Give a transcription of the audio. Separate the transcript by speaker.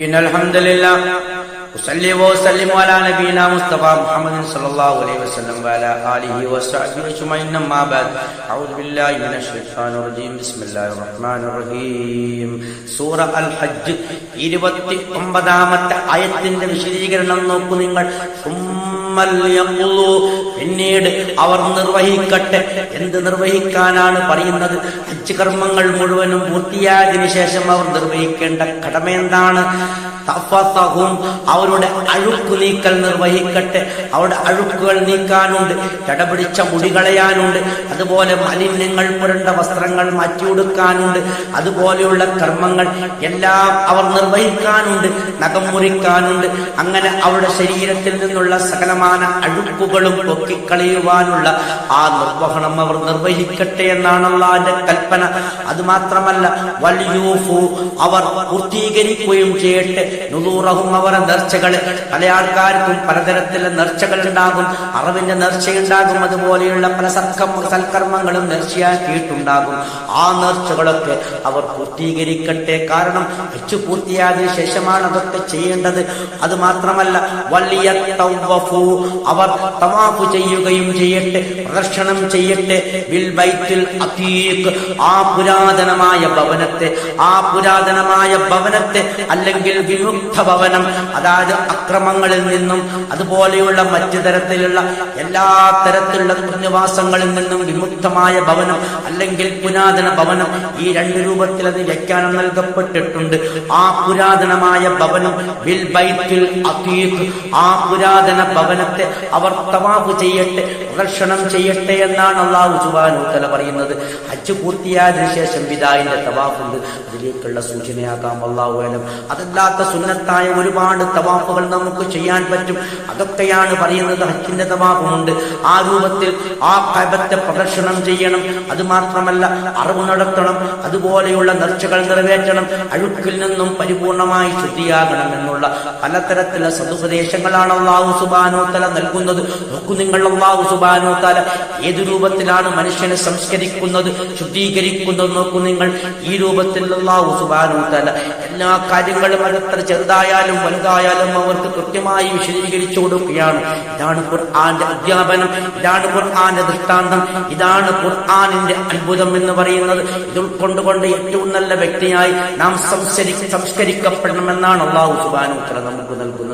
Speaker 1: إن الحمد لله أصلي وأسلم على نبينا مصطفى محمد صلى الله عليه وسلم وعلى آله وصحبه أجمعين أما بعد أعوذ بالله من الشيطان الرجيم بسم الله الرحمن الرحيم സൂറ അൽ ഹജ്ജ് ഇരുപത്തി ഒമ്പതാമത്തെ ആയത്തിന്റെ വിശദീകരണം നോക്കൂ നിങ്ങൾ സുമ്മൽ യഖ്ലു. പിന്നീട് അവർ നിർവഹിക്കട്ടെ. എന്ത് നിർവഹിക്കാനാണ് പറയുന്നത്? ഹജ്ജ് കർമ്മങ്ങൾ മുഴുവനും പൂർത്തിയായതിനു ശേഷം അവർ നിർവഹിക്കേണ്ട കടമ എന്താണ് അവരുടെ അഴുക്ക് നീക്കൽ നിർവഹിക്കട്ടെ. അവരുടെ അഴുക്കുകൾ നീക്കാനുണ്ട്. ചടപിടിച്ച മുടി കളയാനുണ്ട് അതുപോലെ മാലിന്യങ്ങൾ പുരണ്ട വസ്ത്രങ്ങൾ മാറ്റിയെടുക്കാനുണ്ട്. അതുപോലെയുള്ള കർമ്മങ്ങൾ എല്ലാം അവർ നിർവഹിക്കാനുണ്ട്. നഖം മുറിക്കാനുണ്ട്. അങ്ങനെ അവരുടെ ശരീരത്തിൽ നിന്നുള്ള സകലമാന അഴുക്കുകളും പൊക്കിക്കളയുവാനുള്ള ആ നിർവഹണം അവർ നിർവഹിക്കട്ടെ എന്നാണ് അള്ളാന്റെ കൽപ്പന. അത് മാത്രമല്ല വലിയൂഫു അവർ പൂർത്തീകരിക്കുകയും ചെയ്യട്ടെ. നുദൂറഹും അവരുടെ നേർച്ചകൾ പല ആൾക്കാർക്കും പലതരത്തിലെ നേർച്ചകൾ ഉണ്ടാകും. അറിവിന്റെ നേർച്ചയുണ്ടാകും. അതുപോലെയുള്ള പല സർക്കം സൽക്കർമ്മങ്ങളും നേർച്ചയാക്കിയിട്ടുണ്ടാകും. ആ നേർച്ചകളൊക്കെ അവർ പൂർത്തീകരിക്കട്ടെ. കാരണം ഹജ്ജ് പൂർത്തിയായതിനു ശേഷമാണ് അതൊക്കെ ചെയ്യേണ്ടത്. അത് മാത്രമല്ല വലിയ അവർ തവാഫ് ചെയ്യുകയും ചെയ്യട്ടെ പ്രദർശനം ചെയ്യട്ടെ. ബിൽ ബൈത്തുൽ അതീഖ് ആ പുരാതനമായ ഭവനത്തെ ആ പുരാതനമായ ഭവനത്തെ അല്ലെങ്കിൽ വിമുക്ത ഭവനം അതായത് അക്രമങ്ങളിൽ നിന്നും അതുപോലെയുള്ള മറ്റു തരത്തിലുള്ള എല്ലാ തരത്തിലുള്ള പുണ്യവാസങ്ങളിൽ നിന്നും വിമുക്തമായ ഭവനം അല്ലെങ്കിൽ പുരാതന ഭവനം ഈ രണ്ട് രൂപത്തിൽ അത് വ്യാഖ്യാനം നൽകപ്പെട്ടിട്ടുണ്ട്. ആ പുരാതനമായ ഭവനം ബിൽ ബൈത്തുൽ അതീഖ് ആ പുരാതന ഭവനത്തെ അവർ തവാഫ് ചെയ്യട്ടെ പ്രദർശനം ചെയ്യട്ടെ എന്നാണ് അള്ളാഹു സുബാനുത്തല തല പറയുന്നത്. ഹജ്ജ് പൂർത്തിയായതിനു ശേഷം വിദായിന്റെ തവാഫുണ്ട്. അതിലേക്കുള്ള സൂചനയാകാം അള്ളാഹു വേണം അതല്ലാത്ത സുന്നത്തായ ഒരുപാട് തവാഫുകൾ നമുക്ക് ചെയ്യാൻ പറ്റും. അതൊക്കെയാണ് പറയുന്നത് ഹജ്ജിന്റെ തവാഫുമുണ്ട്. ആ രൂപത്തിൽ ആ കബത്തെ പ്രദർശനം ചെയ്യണം. അത് മാത്രമല്ല അറിവ് നടത്തണം. അതുപോലെയുള്ള നേർച്ചകൾ നിറവേറ്റണം. അഴുക്കിൽ നിന്നും പരിപൂർണമായി ശുദ്ധിയാകണം എന്നുള്ള പലതരത്തിലുള്ള സതുപദേശങ്ങളാണ് അള്ളാഹു സുബാനോ തല നൽകുന്നത്. നോക്കൂ നിങ്ങൾ അള്ളാഹു സുബാനോ തല ഏത് രൂപത്തിലാണ് മനുഷ്യനെ സംസ്കരിക്കുന്നത് ശുദ്ധീകരിക്കുന്നത് നോക്കൂ നിങ്ങൾ. ഈ രൂപത്തിൽ അള്ളാഹു സുബാനോ തല എല്ലാ കാര്യങ്ങളും അതെത്ര ചെറുതായാലും വലുതായാലും അവർക്ക് കൃത്യമായി വിശദീകരിച്ചു കൊടുക്കുകയാണ്. ഇതാണ് ഖുർആന്റെ അധ്യാപനം ഇതാണ് ഖുർആന്റെ ദൃഷ്ടാന്തം ഇതാണ് ഖുർആാനിന്റെ അത്ഭുതം എന്ന് പറയുന്നത്. ഇത് ഉൾക്കൊണ്ടുകൊണ്ട് ഏറ്റവും നല്ല വ്യക്തിയായി നാം സംസ്കരി സംസ്കരിക്കപ്പെടണമെന്നാണ് അള്ളാഹു സുബാനോത്തല നമുക്ക് നൽകുന്ന